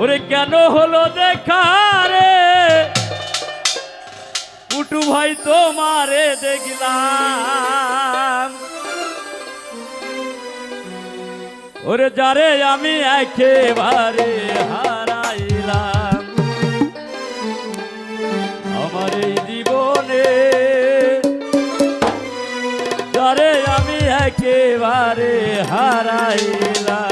ওরে কেন হলো দেখা রে? পুটু ভাই তোমারে দেখলাম। ওরে যারে আমি একেবারে হারাইলাম। আমার এই জীবনে যারে আমি একেবারে হারাইলাম।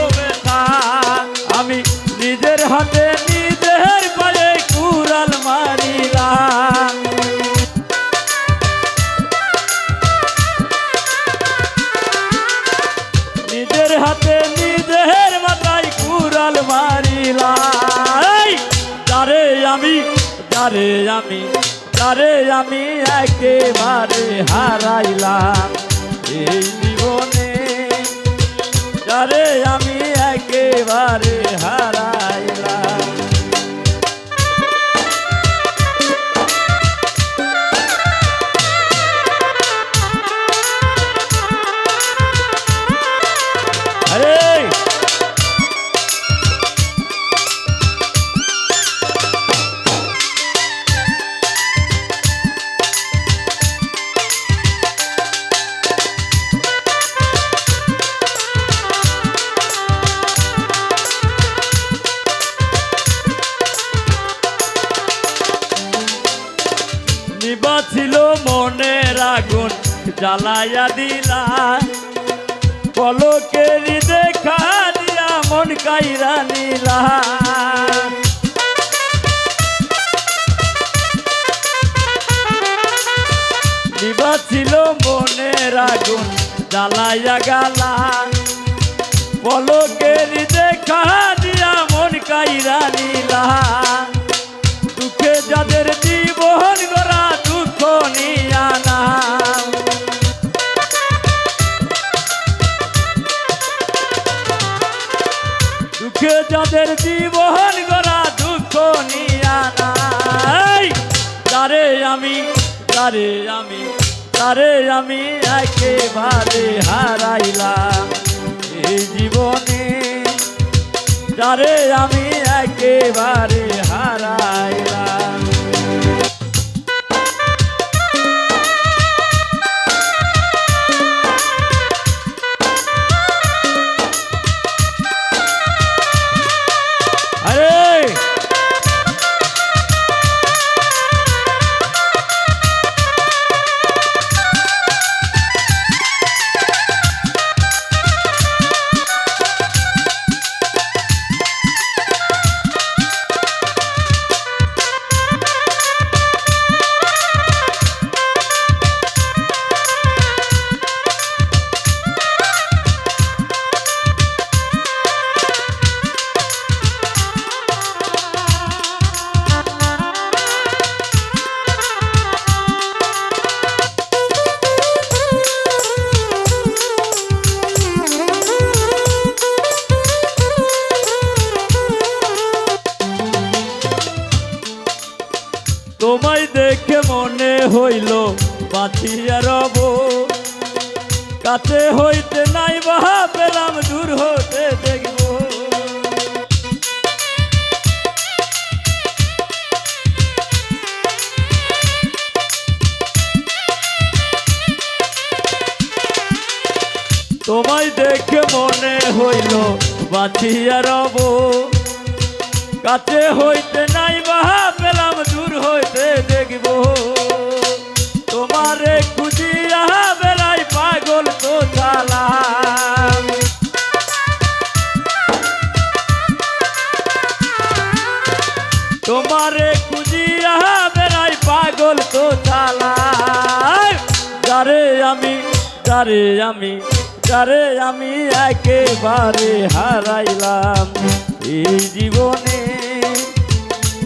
হাতে নিজের মাথায় কুড়াল মারিলাই তারে আমি তারে আমি তারে আমি একেবারে হারাইলাম। এই জীবনে জ্বালাইয়া দিলা পলকেরি দেখা দিয়া মন কাইরা নিলা নিবা ছিল মনের আগুন, জ্বালাইয়া গালা পলকেরি দেখা দিয়া মন কাইরা নিলা দুঃখে যাদের জীবন গড়া দুঃখ নিয়া তারে আমি তারে আমি একেবারে হারাইলাম এই জীবনে যারে আমি একেবারে হারাইলাম মনে হইল বাঁচিয়া রব কাছে হইতে নাই বাহা, পেলাম দূর হতে দেখব। তোমায় দেখে মনে হইল বাঁচিয়া রব কাছে হইতে নাই বাহা, পেলাম হইতে দেখব। তোমারে খুঁজিয়া বেড়াই পাগল তো চালাম তোমারে খুঁজিয়া বেড়াই পাগল তো চালাম যারে আমি যারে আমি যারে আমি একেবারে হারাইলাম। এই জীবনে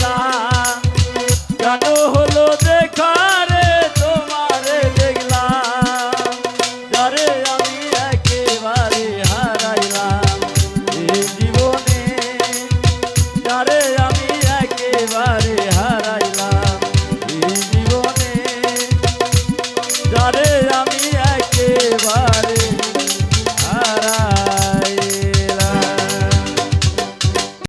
তোমারে